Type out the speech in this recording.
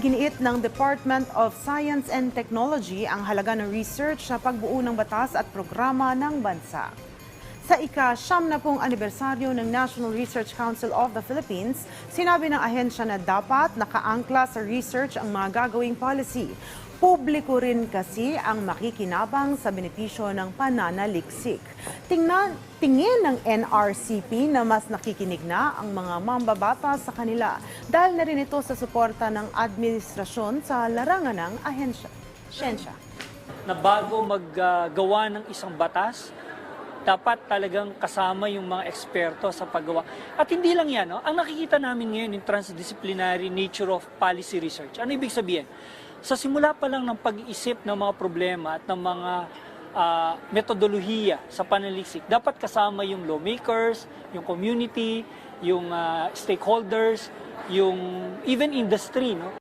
Iginiit ng Department of Science and Technology ang halaga ng research sa pagbuo ng batas at programa ng bansa. Sa ika-siyam na pong anibersaryo ng National Research Council of the Philippines, sinabi ng ahensya na dapat nakaangkla sa research ang mga gagawing policy. Publiko rin kasi ang makikinabang sa benepisyo ng pananaliksik. Tingnan, tingin ng NRCP na mas nakikinig na ang mga mambabata sa kanila dahil na rin ito sa suporta ng administrasyon sa larangan ng ahensya. Siyensya. na bago maggawa ng isang batas, dapat talagang kasama yung mga eksperto sa paggawa. At hindi lang yan, no? ang nakikita namin ngayon yung transdisciplinary nature of policy research. Ano ibig sabihin? Sa simula pa lang ng pag-iisip ng mga problema at ng mga ah, metodolohiya sa panaliksik, dapat kasama yung lawmakers, yung community, yung ah, stakeholders, yung even industry, no?